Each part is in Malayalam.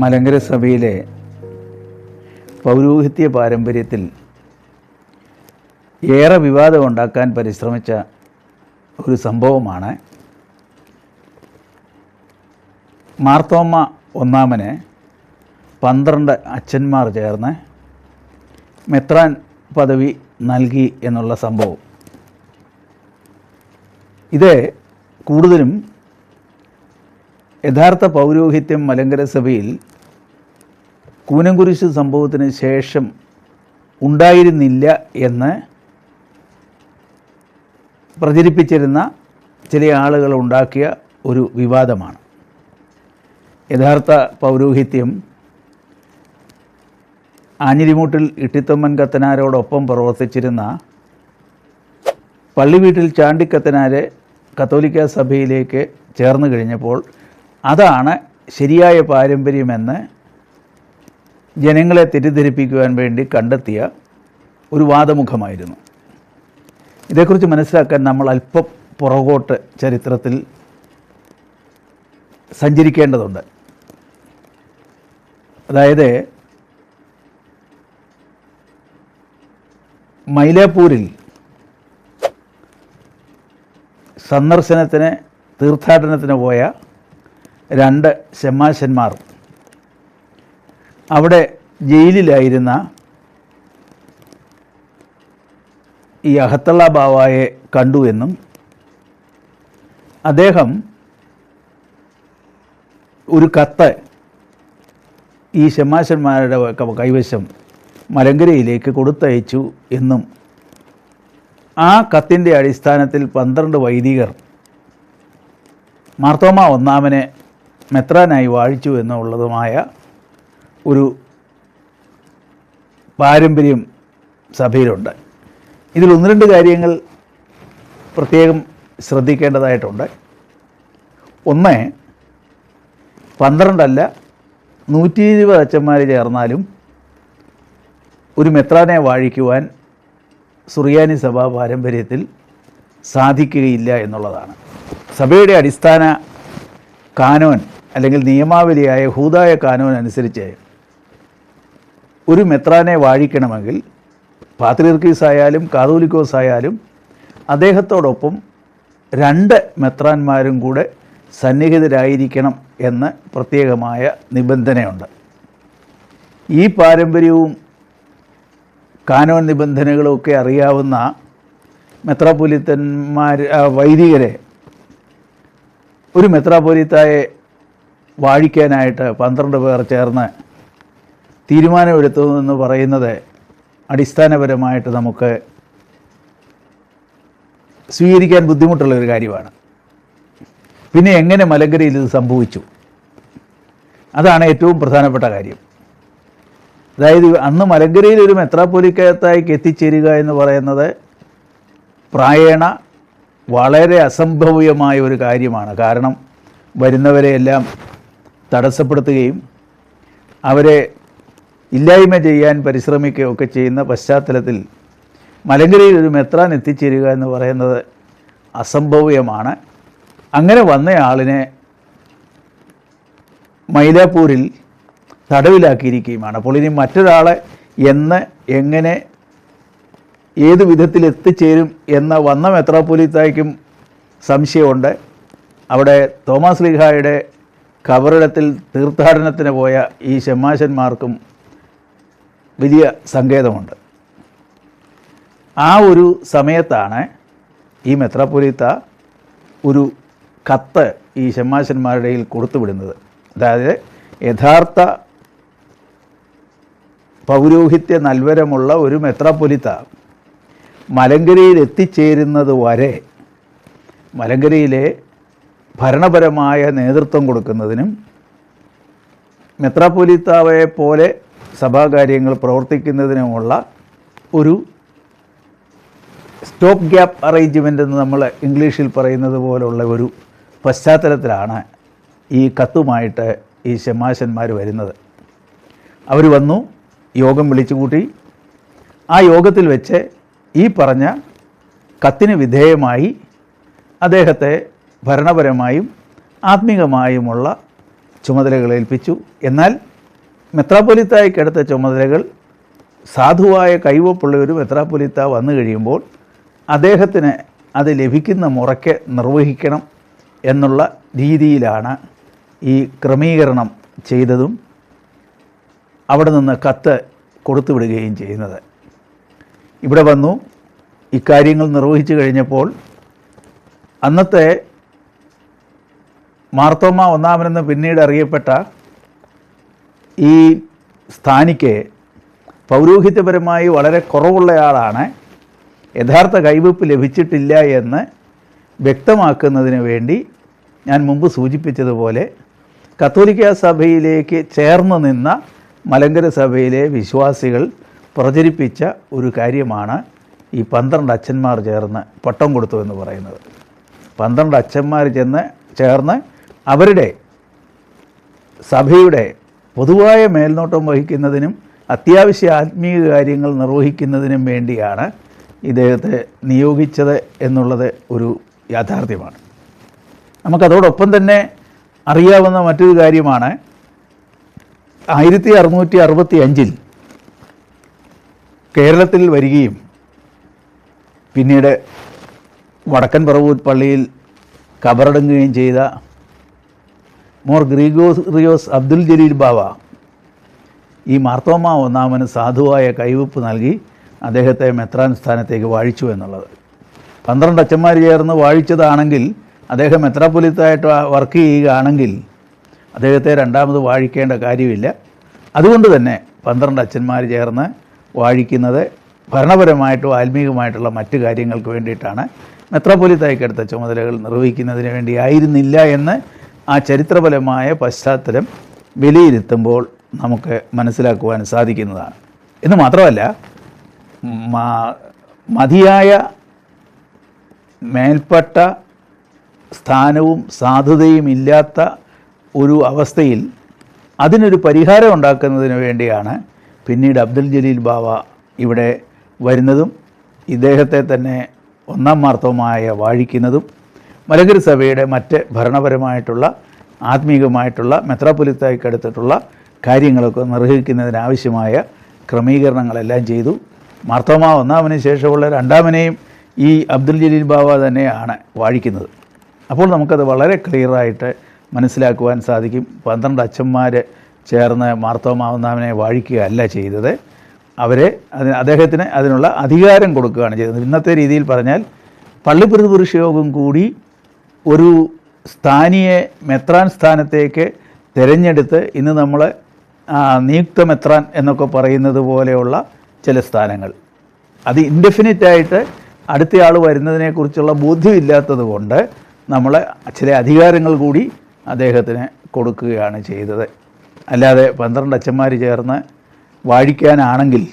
മലങ്കര സഭയിലെ പൗരോഹിത്യ പാരമ്പര്യത്തിൽ ഏറെ വിവാദം ഉണ്ടാക്കാൻ പരിശ്രമിച്ച ഒരു സംഭവമാണ്. മാർത്തോമ്മ ഒന്നാമന് പന്ത്രണ്ട് അച്ഛന്മാർ ചേർന്ന് മെത്രാൻ പദവി നൽകി എന്നുള്ള സംഭവം. ഇത് കൂടുതലും യഥാർത്ഥ പൗരോഹിത്യം മലങ്കര സഭയിൽ കൂനംകുരിശ് സംഭവത്തിന് ശേഷം ഉണ്ടായിരുന്നില്ല എന്ന് പ്രചരിപ്പിച്ചിരുന്ന ചില ആളുകൾ ഉണ്ടാക്കിയ ഒരു വിവാദമാണ്. യഥാർത്ഥ പൗരോഹിത്യം ആഞ്ഞിരിമൂട്ടിൽ ഇട്ടിത്തമ്മൻ കത്തനാരോടൊപ്പം പ്രവർത്തിച്ചിരുന്ന പള്ളിവീട്ടിൽ ചാണ്ടിക്കത്തനാരെ കത്തോലിക്ക സഭയിലേക്ക് ചേർന്ന് കഴിഞ്ഞപ്പോൾ അതാണ് ശരിയായ പാരമ്പര്യമെന്ന് ജനങ്ങളെ തെറ്റിദ്ധരിപ്പിക്കുവാൻ വേണ്ടി കണ്ടെത്തിയ ഒരു വാദമുഖമായിരുന്നു. ഇതേക്കുറിച്ച് മനസ്സിലാക്കാൻ നമ്മൾ അല്പം പുറകോട്ട് ചരിത്രത്തിൽ സഞ്ചരിക്കേണ്ടതുണ്ട്. അതായത് മൈലാപ്പൂരിൽ സന്ദർശനത്തിന് തീർത്ഥാടനത്തിന് പോയ രണ്ട് ശമാശന്മാർ അവിടെ ജയിലിലായിരുന്ന ഈ അഹത്തള്ള ബാവായെ കണ്ടു എന്നും അദ്ദേഹം ഒരു കത്ത് ഈ ഷമാശന്മാരുടെ കൈവശം മലങ്കരയിലേക്ക് കൊടുത്തയച്ചു എന്നും ആ കത്തിന്റെ അടിസ്ഥാനത്തിൽ പന്ത്രണ്ട് വൈദികർ മാർത്തോമ ഒന്നാമനെ മെത്രാനായി വാഴിച്ചു എന്നുള്ളതുമായ ഒരു പാരമ്പര്യം സഭയിലുണ്ട്. ഇതിൽ ഒന്ന് രണ്ട് കാര്യങ്ങൾ പ്രത്യേകം ശ്രദ്ധിക്കേണ്ടതായിട്ടുണ്ട്. ഒന്ന് പന്ത്രണ്ടല്ല നൂറ്റി ഇരുപത് അച്ഛന്മാർ ചേർന്നാലും ഒരു മെത്രാനെ വാഴിക്കുവാൻ സുറിയാനി സഭാ പാരമ്പര്യത്തിൽ സാധിക്കുകയില്ല എന്നുള്ളതാണ്. സഭയുടെ അടിസ്ഥാന കാനോൻ അല്ലെങ്കിൽ നിയമാവലിയായ ഹൂതായ കാനോൻ അനുസരിച്ച് ഒരു മെത്രാനെ വാഴിക്കണമെങ്കിൽ പാത്രിയർക്കീസ് ആയാലും കാതോലിക്കോസ് ആയാലും അദ്ദേഹത്തോടൊപ്പം രണ്ട് മെത്രാന്മാരും കൂടെ സന്നിഹിതരായിരിക്കണം എന്ന് പ്രത്യേകമായ നിബന്ധനയുണ്ട്. ഈ പാരമ്പര്യവും കാനോൻ നിബന്ധനകളും ഒക്കെ അറിയാവുന്ന മെത്രാപൊലിത്തന്മാർ വൈദികരെ ഒരു മെത്രാപ്പൊലിത്തായെ വാഴിക്കാനായിട്ട് പന്ത്രണ്ട് പേർ ചേർന്ന് തീരുമാനമെടുത്തു എന്ന് പറയുന്നത് അടിസ്ഥാനപരമായിട്ട് നമുക്ക് സ്വീകരിക്കാൻ ബുദ്ധിമുട്ടുള്ള ഒരു കാര്യമാണ്. പിന്നെ എങ്ങനെ മലങ്കരയിൽ ഇത് സംഭവിച്ചു? അതാണ് ഏറ്റവും പ്രധാനപ്പെട്ട കാര്യം. അതായത് അന്ന് മലങ്കരയിൽ ഒരു മെത്രാപ്പൊലിക്കകത്തായിക്ക് എത്തിച്ചേരുക എന്ന് പറയുന്നത് പ്രായേണ വളരെ അസംഭവ്യമായ ഒരു കാര്യമാണ്. കാരണം വരുന്നവരെയെല്ലാം തടസ്സപ്പെടുത്തുകയും അവരെ ഇല്ലായ്മ ചെയ്യാൻ പരിശ്രമിക്കുകയൊക്കെ ചെയ്യുന്ന പശ്ചാത്തലത്തിൽ മലങ്കരയിൽ ഒരു മെത്രാൻ എത്തിച്ചേരുക എന്ന് പറയുന്നത് അസംഭവ്യമാണ്. അങ്ങനെ വന്നയാളിനെ മൈലാപ്പൂരിൽ തടവിലാക്കിയിരിക്കുകയുമാണ്. അപ്പോൾ ഇനി മറ്റൊരാളെ എന്ന് എങ്ങനെ ഏത് വിധത്തിൽ എത്തിച്ചേരും എന്ന വന്ന മെത്രാപ്പൊലിത്തായ്ക്കും സംശയമുണ്ട്. അവിടെ തോമസ് ലീഹായുടെ കബറിടത്തിൽ തീർത്ഥാടനത്തിന് പോയ ഈ ഷെമാശന്മാർക്കും വലിയ സങ്കേതമുണ്ട്. ആ ഒരു സമയത്താണ് ഈ മെത്രാപ്പൊലിത്ത ഒരു കത്ത് ഈ ഷമാശന്മാരുടെ കൊടുത്തുവിടുന്നത്. അതായത് യഥാർത്ഥ പൗരോഹിത്യ നൽവരമുള്ള ഒരു മെത്രാപ്പൊലിത്ത മലങ്കരയിൽ എത്തിച്ചേരുന്നത് വരെ മലങ്കരയിലെ ഭരണപരമായ നേതൃത്വം കൊടുക്കുന്നതിനും മെത്രാപ്പൊലിത്താവയെ പോലെ സഭാകാര്യങ്ങൾ പ്രവർത്തിക്കുന്നതിനുമുള്ള ഒരു സ്റ്റോപ്പ് ഗ്യാപ്പ് അറേഞ്ച്മെന്റ് എന്ന് നമ്മൾ ഇംഗ്ലീഷിൽ പറയുന്നത് പോലുള്ള ഒരു പശ്ചാത്തലത്തിലാണ് ഈ കത്തുമായിട്ട് ഈ ശമാശന്മാർ വരുന്നത്. അവർ വന്നു യോഗം വിളിച്ചു കൂട്ടി ആ യോഗത്തിൽ വെച്ച് ഈ പറഞ്ഞ കത്തിന് വിധേയമായി അദ്ദേഹത്തെ ഭരണപരമായും ആത്മീകമായുമുള്ള ചുമതലകൾ ഏൽപ്പിച്ചു. എന്നാൽ മെത്രാപ്പൊലിത്തായ്ക്കടുത്ത ചുമതലകൾ സാധുവായ കൈവപ്പുള്ള ഒരു മെത്രാപ്പൊലിത്ത വന്നു കഴിയുമ്പോൾ അദ്ദേഹത്തിന് അത് ലഭിക്കുന്ന മുറയ്ക്ക് നിർവഹിക്കണം എന്നുള്ള രീതിയിലാണ് ഈ ക്രമീകരണം ചെയ്തതും അവിടെ നിന്ന് കത്ത് കൊടുത്തുവിടുകയും ചെയ്യുന്നത്. ഇവിടെ വന്നു. ഇക്കാര്യങ്ങൾ നിർവഹിച്ചു കഴിഞ്ഞപ്പോൾ അന്നത്തെ മാർത്തോമ ഒന്നാമനെന്ന് പിന്നീട് അറിയപ്പെട്ട ഈ സ്ഥാനിക്ക് പൗരോഹിത്യപരമായി വളരെ കുറവുള്ളയാളാണ്. യഥാർത്ഥ കൈവയ്പ് ലഭിച്ചിട്ടില്ല എന്ന് വ്യക്തമാക്കുന്നതിന് വേണ്ടി ഞാൻ മുമ്പ് സൂചിപ്പിച്ചതുപോലെ കത്തോലിക്ക സഭയിലേക്ക് ചേർന്ന് നിന്ന മലങ്കര സഭയിലെ വിശ്വാസികൾ പ്രചരിപ്പിച്ച ഒരു കാര്യമാണ് ഈ പന്ത്രണ്ട് അച്ഛന്മാർ ചേർന്ന് പട്ടം കൊടുത്തു എന്ന് പറയുന്നത്. പന്ത്രണ്ട് അച്ഛന്മാർ ചെന്ന് ചേർന്ന് അവരുടെ സഭയുടെ പൊതുവായ മേൽനോട്ടം വഹിക്കുന്നതിനും അത്യാവശ്യ ആത്മീയ കാര്യങ്ങൾ നിർവഹിക്കുന്നതിനും വേണ്ടിയാണ് ഇദ്ദേഹത്തെ നിയോഗിച്ചത് എന്നുള്ളത് ഒരു യാഥാർത്ഥ്യമാണ്. നമുക്കതോടൊപ്പം തന്നെ അറിയാവുന്ന മറ്റൊരു കാര്യമാണ്. ആയിരത്തി അറുന്നൂറ്റി അറുപത്തി അഞ്ചിൽ കേരളത്തിൽ വരികയും പിന്നീട് വടക്കൻ പറവൂർ പള്ളിയിൽ കബറടങ്ങുകയും ചെയ്ത മോർ ഗ്രീഗോറിയോസ് അബ്ദുൽ ജലീൽ ബാവ. ഈ മാർത്തോമ ഒന്നാമന് സാധുവായ കൈവപ്പ് നൽകി അദ്ദേഹത്തെ മെത്രാൻ സ്ഥാനത്തേക്ക് വാഴിച്ചു എന്നുള്ളത്. പന്ത്രണ്ട് അച്ഛന്മാർ ചേർന്ന് വാഴിച്ചതാണെങ്കിൽ അദ്ദേഹം മെത്രാപ്പൊലിത്തായിട്ട് വർക്ക് ചെയ്യുകയാണെങ്കിൽ അദ്ദേഹത്തെ രണ്ടാമത് വാഴിക്കേണ്ട കാര്യമില്ല. അതുകൊണ്ട് തന്നെ പന്ത്രണ്ട് അച്ഛന്മാർ ചേർന്ന് വാഴിക്കുന്നത് ഭരണപരമായിട്ടും ആത്മീകമായിട്ടുള്ള മറ്റു കാര്യങ്ങൾക്ക് വേണ്ടിയിട്ടാണ് മെത്രാപ്പൊലിത്തായിക്കെടുത്ത ചുമതലകൾ നിർവഹിക്കുന്നതിന് വേണ്ടി ആയിരുന്നില്ല എന്ന് ആ ചരിത്രപരമായ പശ്ചാത്തലം വിലയിരുത്തുമ്പോൾ നമുക്ക് മനസ്സിലാക്കുവാൻ സാധിക്കുന്നതാണ്. എന്ന് മാത്രമല്ല മതിയായ മേൽപ്പെട്ട സ്ഥാനവും സാധുതയും ഇല്ലാത്ത ഒരു അവസ്ഥയിൽ അതിനൊരു പരിഹാരം ഉണ്ടാക്കുന്നതിന് വേണ്ടിയാണ് പിന്നീട് അബ്ദുൽ ജലീൽ ബാവ ഇവിടെ വരുന്നതും ഇദ്ദേഹത്തെ തന്നെ ഒന്നാം മാർത്തവുമായ വാഴിക്കുന്നതും മലങ്കര സഭയുടെ മറ്റ് ഭരണപരമായിട്ടുള്ള ആത്മീകമായിട്ടുള്ള മെത്രാപ്പൊലിത്തായിക്കടുത്തിട്ടുള്ള കാര്യങ്ങളൊക്കെ നിർവഹിക്കുന്നതിനാവശ്യമായ ക്രമീകരണങ്ങളെല്ലാം ചെയ്തു. മാർത്തോമ ഒന്നാമന് ശേഷമുള്ള രണ്ടാമനെയും ഈ അബ്ദുൽ ജലീൽ ബാബ തന്നെയാണ് വാഴിക്കുന്നത്. അപ്പോൾ നമുക്കത് വളരെ ക്ലിയറായിട്ട് മനസ്സിലാക്കുവാൻ സാധിക്കും. പന്ത്രണ്ട് അച്ഛന്മാർ ചേർന്ന് മാർത്തോമ ഒന്നാമനെ വാഴിക്കുകയല്ല ചെയ്തത്. അവരെ അതിന് അദ്ദേഹത്തിന് അതിനുള്ള അധികാരം കൊടുക്കുകയാണ് ചെയ്തത്. ഇന്നത്തെ രീതിയിൽ പറഞ്ഞാൽ പള്ളിപ്രതിപുരുഷ യോഗം കൂടി ഒരു സ്ഥാനിയെ മെത്രാൻ സ്ഥാനത്തേക്ക് തിരഞ്ഞെടുത്ത് ഇന്ന് നമ്മൾ നിയുക്ത മെത്രാൻ എന്നൊക്കെ പറയുന്നത് പോലെയുള്ള ചില സ്ഥാനങ്ങൾ. അത് ഇൻഡെഫിനിറ്റ് ആയിട്ട് അടുത്തയാൾ വരുന്നതിനെക്കുറിച്ചുള്ള ബോധ്യമില്ലാത്തത് കൊണ്ട് നമ്മൾ ചില അധികാരങ്ങൾ കൂടി അദ്ദേഹത്തിന് കൊടുക്കുകയാണ് ചെയ്തത്. അല്ലാതെ പന്ത്രണ്ട് അച്ഛന്മാർ ചേർന്ന് വാഴിക്കാനാണെങ്കിൽ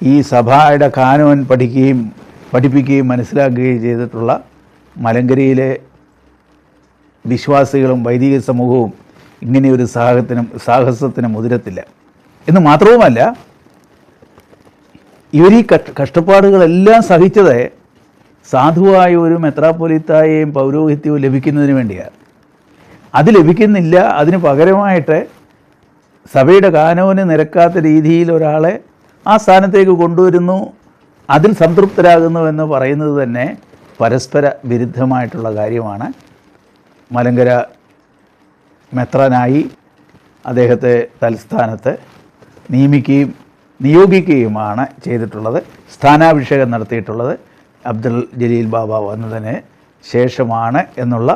ഈ സഭയുടെ കാനോൻ പഠിക്കുകയും പഠിപ്പിക്കുകയും മനസ്സിലാക്കുകയും ചെയ്തിട്ടുള്ള മലങ്കരയിലെ വിശ്വാസികളും വൈദിക സമൂഹവും ഇങ്ങനെയൊരു സാഹത്തിനും സാഹസത്തിനും മുതിരത്തില്ല. എന്ന് മാത്രവുമല്ല ഇവർ ഈ കഷ്ടപ്പാടുകളെല്ലാം സഹിച്ചത് സാധുവായ ഒരു മെത്രാപ്പൊലിത്തായെയും പൗരോഹിത്യവും ലഭിക്കുന്നതിന് വേണ്ടിയാണ്. അത് ലഭിക്കുന്നില്ല അതിന് പകരമായിട്ട് സഭയുടെ കാനോന് നിരക്കാത്ത രീതിയിൽ ഒരാളെ ആ സ്ഥാനത്തേക്ക് കൊണ്ടുവരുന്നു അതിൽ സംതൃപ്തരാകുന്നു എന്ന് പറയുന്നത് തന്നെ പരസ്പര വിരുദ്ധമായിട്ടുള്ള കാര്യമാണ്. മലങ്കര മെത്രനായി അദ്ദേഹത്തെ തൽസ്ഥാനത്ത് നിയമിക്കുകയും നിയോഗിക്കുകയുമാണ് ചെയ്തിട്ടുള്ളത്. സ്ഥാനാഭിഷേകം നടത്തിയിട്ടുള്ളത് അബ്ദുൽ ജലീൽ ബാബ വന്നതിന് ശേഷമാണ് എന്നുള്ള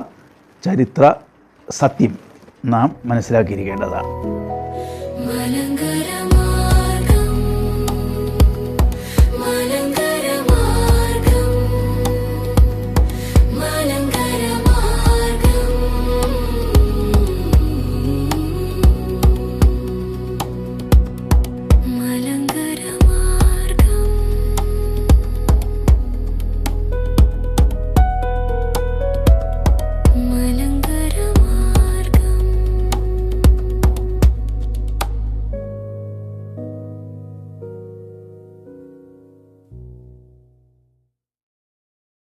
ചരിത്ര സത്യം നാം മനസ്സിലാക്കിയിരിക്കേണ്ടതാണ്. മലങ്കര